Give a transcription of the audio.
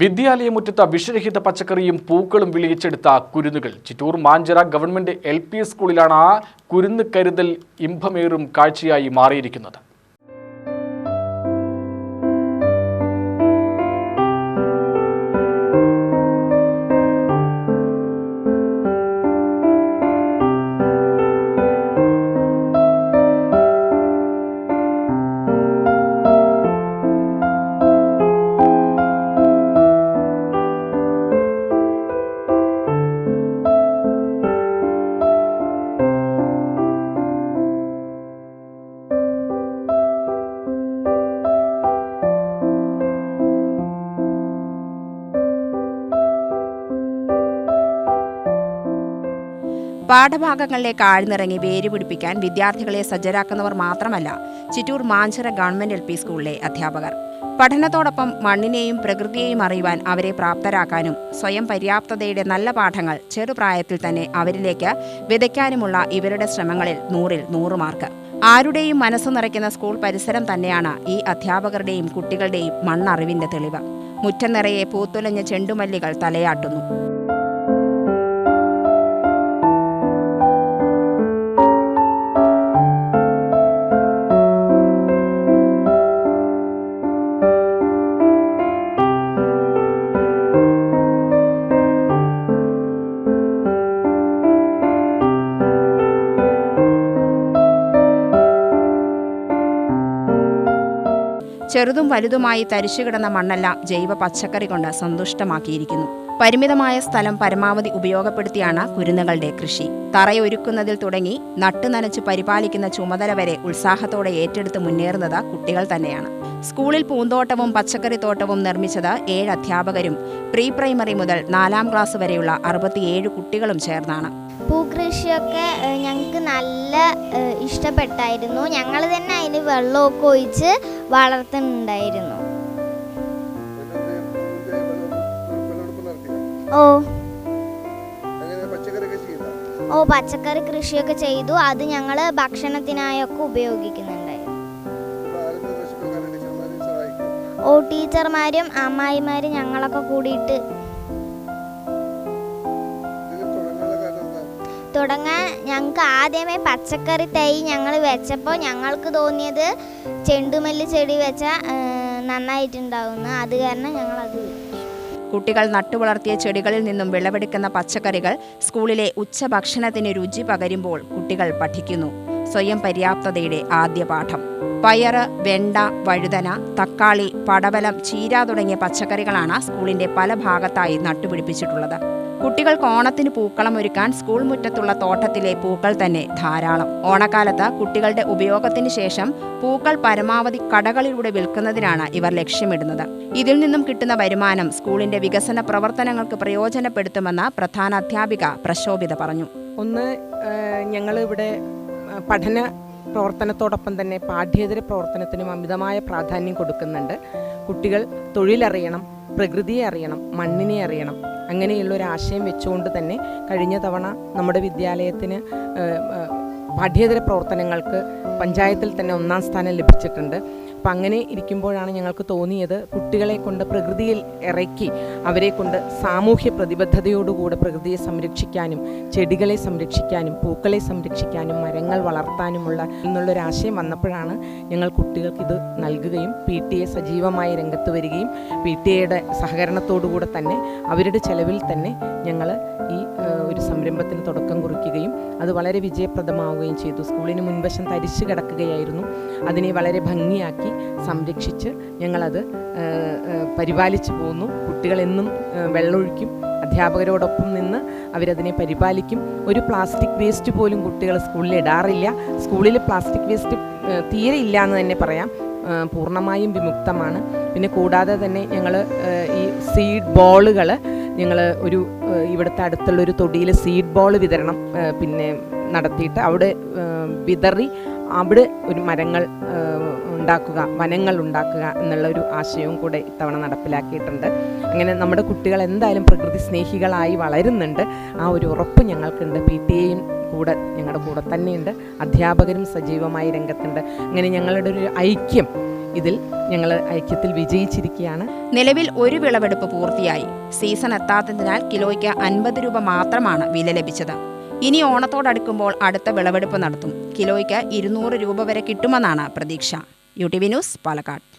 വിദ്യാലയമുറ്റത്ത് വിഷരഹിത പച്ചക്കറിയും പൂക്കളും വിളിയിച്ചെടുത്ത കുരുന്നുകൾ. ചിറ്റൂർ മാഞ്ചിറ ഗവൺമെന്റ് എൽ സ്കൂളിലാണ് ആ കുരുന്ന് കരുതൽ ഇമ്പമേറും കാഴ്ചയായി മാറിയിരിക്കുന്നത്. പാഠഭാഗങ്ങളിലേക്ക് ആഴ്ന്നിറങ്ങി വേര് പിടിപ്പിക്കാൻ വിദ്യാർത്ഥികളെ സജ്ജരാക്കുന്നവർ മാത്രമല്ല Chittur Manchira government L P സ്കൂളിലെ അധ്യാപകർ. പഠനത്തോടൊപ്പം മണ്ണിനെയും പ്രകൃതിയെയും അറിയുവാൻ അവരെ പ്രാപ്തരാക്കാനും സ്വയം പര്യാപ്തതയുടെ നല്ല പാഠങ്ങൾ ചെറുപ്രായത്തിൽ തന്നെ അവരിലേക്ക് വിതയ്ക്കാനുമുള്ള ഇവരുടെ ശ്രമങ്ങളിൽ നൂറിൽ നൂറ് മാർക്ക്. ആരുടെയും മനസ്സ് നിറയ്ക്കുന്ന സ്കൂൾ പരിസരം തന്നെയാണ് ഈ അധ്യാപകരുടെയും കുട്ടികളുടെയും മണ്ണറിവിന്റെ തെളിവ്. മുറ്റം നിറയെ പൂത്തുലഞ്ഞ ചെണ്ടുമല്ലികൾ തലയാട്ടുന്നു. ചെറുതും വലുതുമായി തരിച്ചുകിടന്ന മണ്ണെല്ലാം ജൈവ പച്ചക്കറി കൊണ്ട് സന്തുഷ്ടമാക്കിയിരിക്കുന്നു. പരിമിതമായ സ്ഥലം പരമാവധി ഉപയോഗപ്പെടുത്തിയാണ് കുരുന്നുകളുടെ കൃഷി. തറയൊരുക്കുന്നതിൽ തുടങ്ങി നട്ടുനനച്ച് പരിപാലിക്കുന്ന ചുമതല വരെ ഉത്സാഹത്തോടെ ഏറ്റെടുത്ത് മുന്നേറുന്നത് കുട്ടികൾ തന്നെയാണ്. സ്കൂളിൽ പൂന്തോട്ടവും പച്ചക്കറിത്തോട്ടവും നിർമ്മിച്ചത് ഏഴ് അധ്യാപകരും പ്രീ പ്രൈമറി മുതൽ നാലാം ക്ലാസ് വരെയുള്ള അറുപത്തിയേഴ് കുട്ടികളും ചേർന്നാണ്. പൂക്കൃഷിയൊക്കെ ഞങ്ങൾക്ക് നല്ല ഇഷ്ടപ്പെട്ടായിരുന്നു. ഞങ്ങൾ തന്നെ അതിന് വെള്ളമൊക്കെ ഒഴിച്ച് വളർത്തുന്നുണ്ടായിരുന്നു. ഓ. ഓ പച്ചക്കറി കൃഷിയൊക്കെ ചെയ്തു. അത് ഞങ്ങൾ ഭക്ഷണത്തിനായൊക്കെ ഉപയോഗിക്കുന്നുണ്ടായിരുന്നു. ഓ ടീച്ചർമാരും അമ്മായിമാരും ഞങ്ങളൊക്കെ കൂടിയിട്ട് തുടങ്ങാൻ ഞങ്ങൾക്ക് ആദ്യമേ പച്ചക്കറി തൈ ഞങ്ങൾ വെച്ചപ്പോൾ ഞങ്ങൾക്ക് തോന്നിയത് ചെണ്ടുമല്ലി ചെടി വെച്ചാൽ നന്നായിട്ടുണ്ടാവുന്നു അത് കാരണം ഞങ്ങൾ അത് കുട്ടികൾ നട്ടുവളർത്തിയ ചെടികളിൽ നിന്നും വിളവെടുക്കുന്ന പച്ചക്കറികൾ സ്കൂളിലെ ഉച്ചഭക്ഷണത്തിന് രുചി പകരുമ്പോൾ കുട്ടികൾ പഠിക്കുന്നു. സ്വയം പര്യാപ്തതയുടെ ആദ്യ പാഠം. പയറ് വെണ്ട വഴുതന തക്കാളി പടവലം ചീര തുടങ്ങിയ പച്ചക്കറികളാണ് സ്കൂളിന്റെ പല ഭാഗത്തായി നട്ടുപിടിപ്പിച്ചിട്ടുള്ളത്. കുട്ടികൾക്ക് ഓണത്തിന് പൂക്കളം ഒരുക്കാൻ സ്കൂൾ മുറ്റത്തുള്ള തോട്ടത്തിലെ പൂക്കൾ തന്നെ ധാരാളം. ഓണക്കാലത്ത് കുട്ടികളുടെ ഉപയോഗത്തിന് ശേഷം പൂക്കൾ പരമാവധി കടകളിലൂടെ വിൽക്കുന്നതിനാണ് ഇവർ ലക്ഷ്യമിടുന്നത്. ഇതിൽ നിന്നും കിട്ടുന്ന വരുമാനം സ്കൂളിന്റെ വികസന പ്രവർത്തനങ്ങൾക്ക് പ്രയോജനപ്പെടുത്തുമെന്ന് പ്രധാന അധ്യാപിക പ്രശോഭിത പറഞ്ഞു. ഒന്ന് ഞങ്ങൾ ഇവിടെ പഠന പ്രവർത്തനത്തോടൊപ്പം തന്നെ പാഠ്യേതര പ്രവർത്തനത്തിനും അമിതമായ പ്രാധാന്യം കൊടുക്കുന്നുണ്ട്. കുട്ടികൾ തൊഴിലറിയണം പ്രകൃതിയെ അറിയണം മണ്ണിനെ അറിയണം. അങ്ങനെയുള്ള ഒരു ആശയം വെച്ചുകൊണ്ട് തന്നെ കഴിഞ്ഞ തവണ നമ്മുടെ വിദ്യാലയത്തിന് പാഠ്യേതര പ്രവർത്തനങ്ങൾക്ക് പഞ്ചായത്തിൽ തന്നെ ഒന്നാം സ്ഥാനം ലഭിച്ചിട്ടുണ്ട്. അപ്പം അങ്ങനെ ഇരിക്കുമ്പോഴാണ് ഞങ്ങൾക്ക് തോന്നിയത് കുട്ടികളെ കൊണ്ട് പ്രകൃതിയിൽ ഇറക്കി അവരെ കൊണ്ട് സാമൂഹ്യ പ്രതിബദ്ധതയോടുകൂടെ പ്രകൃതിയെ സംരക്ഷിക്കാനും ചെടികളെ സംരക്ഷിക്കാനും പൂക്കളെ സംരക്ഷിക്കാനും മരങ്ങൾ വളർത്താനുമുള്ള എന്നുള്ളൊരാശയം വന്നപ്പോഴാണ് ഞങ്ങൾ കുട്ടികൾക്ക് ഇത് നൽകുകയും പി ടി എ സജീവമായി രംഗത്ത് വരികയും പി ടി എയുടെ സഹകരണത്തോടുകൂടെ തന്നെ അവരുടെ ചെലവിൽ തന്നെ ഞങ്ങൾ ഈ ഒരു സംരംഭത്തിന് തുടക്കം കുറിക്കുകയും അത് വളരെ വിജയപ്രദമാവുകയും ചെയ്തു. സ്കൂളിന് മുൻവശം തരിച്ചു കിടക്കുകയായിരുന്നു. അതിനെ വളരെ ഭംഗിയാക്കി സംരക്ഷിച്ച് ഞങ്ങളത് പരിപാലിച്ചു പോകുന്നു. കുട്ടികളെന്നും വെള്ളമൊഴിക്കും. അധ്യാപകരോടൊപ്പം നിന്ന് അവരതിനെ പരിപാലിക്കും. ഒരു പ്ലാസ്റ്റിക് വേസ്റ്റ് പോലും കുട്ടികൾ സ്കൂളിൽ ഇടാറില്ല. സ്കൂളിൽ പ്ലാസ്റ്റിക് വേസ്റ്റ് തീരെ ഇല്ല എന്ന് തന്നെ പറയാം. പൂർണമായും വിമുക്തമാണ്. പിന്നെ കൂടാതെ തന്നെ ഞങ്ങൾ ഈ സീഡ് ബോളുകൾ ഞങ്ങൾ ഒരു ഇവിടുത്തെ അടുത്തുള്ള ഒരു തൊടിയിൽ സീഡ് ബോൾ വിതരണം പിന്നെ നടത്തിയിട്ട് അവിടെ വിതറി അവിടെ ഒരു മരങ്ങൾ ഉണ്ടാക്കുക വനങ്ങൾ ഉണ്ടാക്കുക എന്നുള്ള ഒരു ആശയവും കൂടെ ഇത്തവണ നടപ്പിലാക്കിയിട്ടുണ്ട്. അങ്ങനെ നമ്മുടെ കുട്ടികൾ എന്തായാലും പ്രകൃതി സ്നേഹികളായി വളരുന്നുണ്ട്. ആ ഒരു ഉറപ്പ് ഞങ്ങൾക്കുണ്ട്. പി ടി എയും കൂടെ ഞങ്ങളുടെ കൂടെ തന്നെയുണ്ട്. അധ്യാപകരും സജീവമായി രംഗത്തുണ്ട്. അങ്ങനെ ഞങ്ങളുടെ ഒരു ഐക്യം ഇതിൽ ഞങ്ങൾ ഐക്യത്തിൽ വിജയിച്ചിരിക്കുകയാണ്. നിലവിൽ ഒരു വിളവെടുപ്പ് പൂർത്തിയായി. സീസൺ എത്താത്തതിനാൽ കിലോയ്ക്ക് അൻപത് രൂപ മാത്രമാണ് വില ലഭിച്ചത്. ഇനി ഓണത്തോടടുക്കുമ്പോൾ അടുത്ത വിളവെടുപ്പ് നടത്തും. കിലോയ്ക്ക് ഇരുന്നൂറ് രൂപ വരെ കിട്ടുമെന്നാണ് പ്രതീക്ഷ. U T V news Palakkad.